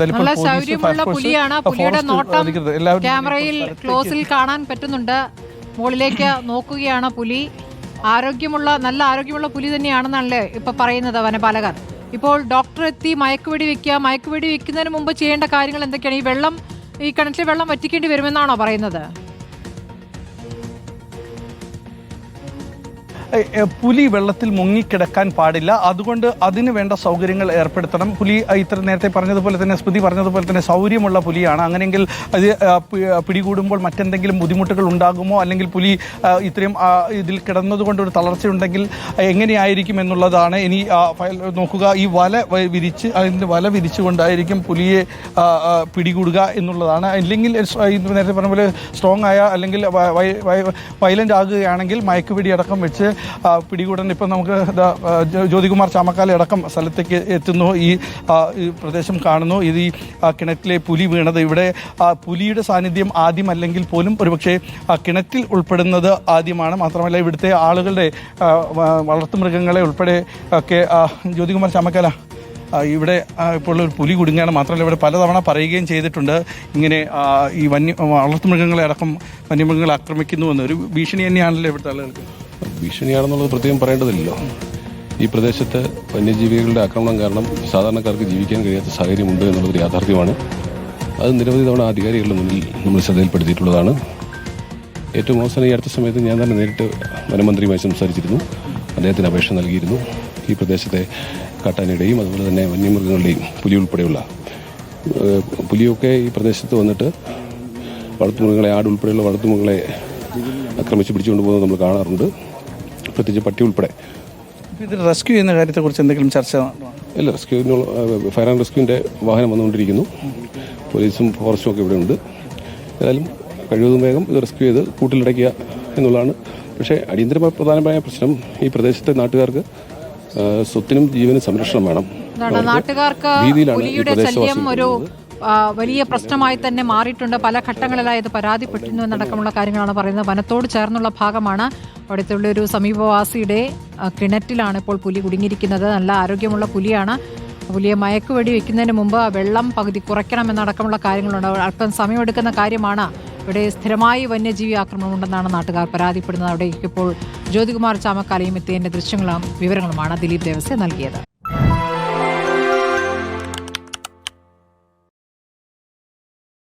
നല്ല ഫയർഫോഴ്സ്, പുലിയാണ്. പുലിയുടെ നോട്ടം ക്യാമറയിൽ ക്ലോസിൽ കാണാൻ പറ്റുന്നുണ്ട്. മുകളിലേക്ക് നോക്കുകയാണ് പുലി. ആരോഗ്യമുള്ള നല്ല ആരോഗ്യമുള്ള പുലി തന്നെയാണെന്നാണല്ലേ ഇപ്പൊ പറയുന്നത് വനപാലകർ. ഇപ്പോൾ ഡോക്ടർ എത്തി മയക്കുവെടി വെക്കുക. മയക്കുവെടി വെക്കുന്നതിന് മുമ്പ് ചെയ്യേണ്ട കാര്യങ്ങൾ എന്തൊക്കെയാണ്? ഈ വെള്ളം ഈ കിണറ്റിലെ വെള്ളം വറ്റിക്കേണ്ടി വരുമെന്നാണോ പറയുന്നത്? പുലി വെള്ളത്തിൽ മുങ്ങിക്കിടക്കാൻ പാടില്ല. അതുകൊണ്ട് അതിന് വേണ്ട സൗകര്യങ്ങൾ ഏർപ്പെടുത്തണം. പുലി ഇത്ര നേരത്തെ പറഞ്ഞതുപോലെ തന്നെ സ്മൃതി പറഞ്ഞതുപോലെ തന്നെ സൗകര്യമുള്ള പുലിയാണ്. അങ്ങനെയെങ്കിൽ അത് പിടികൂടുമ്പോൾ മറ്റെന്തെങ്കിലും ബുദ്ധിമുട്ടുകൾ ഉണ്ടാകുമോ? അല്ലെങ്കിൽ പുലി ഇത്രയും ഇതിൽ കിടന്നതുകൊണ്ട് ഒരു തളർച്ചയുണ്ടെങ്കിൽ എങ്ങനെയായിരിക്കും എന്നുള്ളതാണ് ഇനി നോക്കുക. ഈ വല വിരിച്ച് അതിന്റെ വല വിരിച്ചുകൊണ്ടായിരിക്കും പുലിയെ പിടികൂടുക എന്നുള്ളതാണ്. അല്ലെങ്കിൽ നേരത്തെ പറഞ്ഞ പോലെ സ്ട്രോങ് ആയ അല്ലെങ്കിൽ വയലന്റ് ആകുകയാണെങ്കിൽ മയക്കുപിടി അടക്കം വെച്ച് പിടികൂടാൻ ഇപ്പം നമുക്ക് ജ്യോതികുമാർ ചാമക്കാല അടക്കം സ്ഥലത്തേക്ക് എത്തുന്നു. ഈ പ്രദേശം കാണുന്നു. ഇത് ഈ കിണറ്റിലെ പുലി വീണത്. ഇവിടെ പുലിയുടെ സാന്നിധ്യം ആദ്യമല്ലെങ്കിൽ പോലും ഒരുപക്ഷെ കിണറ്റിൽ ഉൾപ്പെടുന്നത് ആദ്യമാണ്. മാത്രമല്ല ഇവിടുത്തെ ആളുകളുടെ വളർത്തു മൃഗങ്ങളെ വളർത്തുമൃഗങ്ങളെ ഉൾപ്പെടെ ഒക്കെ ജ്യോതികുമാർ ചാമക്കാല ഇവിടെ ഇപ്പോൾ ഒരു പുലി കുടുങ്ങുകയാണ്. മാത്രമല്ല ഇവിടെ പലതവണ പറയുകയും ചെയ്തിട്ടുണ്ട്. ഇങ്ങനെ ഈ വന്യ വളർത്തുമൃഗങ്ങളെ അടക്കം വന്യമൃഗങ്ങളെ ആക്രമിക്കുന്നുവെന്ന് ഒരു ഭീഷണി തന്നെയാണല്ലോ ഇവിടുത്തെ ആളുകൾക്ക്. ഭീഷണിയാണെന്നുള്ളത് പ്രത്യേകം പറയേണ്ടതില്ലല്ലോ. ഈ പ്രദേശത്ത് വന്യജീവികളുടെ ആക്രമണം കാരണം സാധാരണക്കാർക്ക് ജീവിക്കാൻ കഴിയാത്ത സാഹചര്യമുണ്ട് എന്നുള്ളൊരു യാഥാർത്ഥ്യമാണ്. അത് നിരവധി തവണ അധികാരികളുടെ മുന്നിൽ നമ്മൾ ശ്രദ്ധയിൽപ്പെടുത്തിയിട്ടുള്ളതാണ്. ഏറ്റവും അവസാനം ഈ അടുത്ത സമയത്ത് ഞാൻ തന്നെ നേരിട്ട് വനമന്ത്രിയുമായി സംസാരിച്ചിരുന്നു. അദ്ദേഹത്തിന് അപേക്ഷ നൽകിയിരുന്നു. ഈ പ്രദേശത്തെ കാട്ടാനയുടെയും അതുപോലെ തന്നെ വന്യമൃഗങ്ങളുടെയും പുലി ഉൾപ്പെടെയുള്ള പുലിയൊക്കെ ഈ പ്രദേശത്ത് വന്നിട്ട് വളർത്തുമൃഗങ്ങളെ ആട് ഉൾപ്പെടെയുള്ള വളർത്തുമൃഗങ്ങളെ ആക്രമിച്ച് പിടിച്ചുകൊണ്ട് പോകുന്നത് നമ്മൾ കാണാറുണ്ട്. പ്രത്യേകിച്ച് പട്ടി ഉൾപ്പെടെ. ഇത് റെസ്ക്യൂ ചെയ്യുന്ന കാര്യത്തെക്കുറിച്ച് എന്തെങ്കിലും ചർച്ച ഇല്ല റെസ്ക്യൂവിനുള്ള ഫയർ ആൻഡ് റെസ്ക്യൂവിന്റെ വാഹനം വന്നുകൊണ്ടിരിക്കുന്നു. പോലീസും ഫോറസ്റ്റും ഒക്കെ ഇവിടെ ഉണ്ട് ഏതായാലും കഴിവതും വേഗം ഇത് റെസ്ക്യൂ ചെയ്ത് കൂട്ടിലടയ്ക്കുക എന്നുള്ളതാണ്. പക്ഷേ അടിയന്തര പ്രധാനമായ പ്രശ്നം ഈ പ്രദേശത്തെ നാട്ടുകാർക്ക് സ്വത്തിനും ജീവനും സംരക്ഷണം വേണം. നാട്ടുകാർക്ക് പുലിയുടെ ശല്യം ഒരു വലിയ പ്രശ്നമായി തന്നെ മാറിയിട്ടുണ്ട്. പല ഘട്ടങ്ങളിലായി ഇത് പരാതിപ്പെട്ടിരുന്നു എന്നടക്കമുള്ള കാര്യങ്ങളാണ് പറയുന്നത്. വനത്തോട് ചേർന്നുള്ള ഭാഗമാണ് അവിടുത്തെ ഒരു സമീപവാസിയുടെ കിണറ്റിലാണ് ഇപ്പോൾ പുലി കുടുങ്ങിയിരിക്കുന്നത്. നല്ല ആരോഗ്യമുള്ള പുലിയാണ്. പുലിയെ മയക്കുവെടി വെക്കുന്നതിന് മുമ്പ് വെള്ളം പകുതി കുറയ്ക്കണമെന്നടക്കമുള്ള കാര്യങ്ങളുണ്ട്. അല്പം സമയമെടുക്കുന്ന കാര്യമാണ്. ഇവിടെ സ്ഥിരമായി വന്യജീവി ആക്രമണം ഉണ്ടെന്നാണ് നാട്ടുകാർ പരാതിപ്പെടുന്നത്. അവിടേക്ക് ഇപ്പോൾ ജ്യോതികുമാർ ചാമക്കാലയും എത്തിയതിന്റെ ദൃശ്യങ്ങളും വിവരങ്ങളുമാണ് ദിലീപ് ദേവസ്യ നൽകിയത്.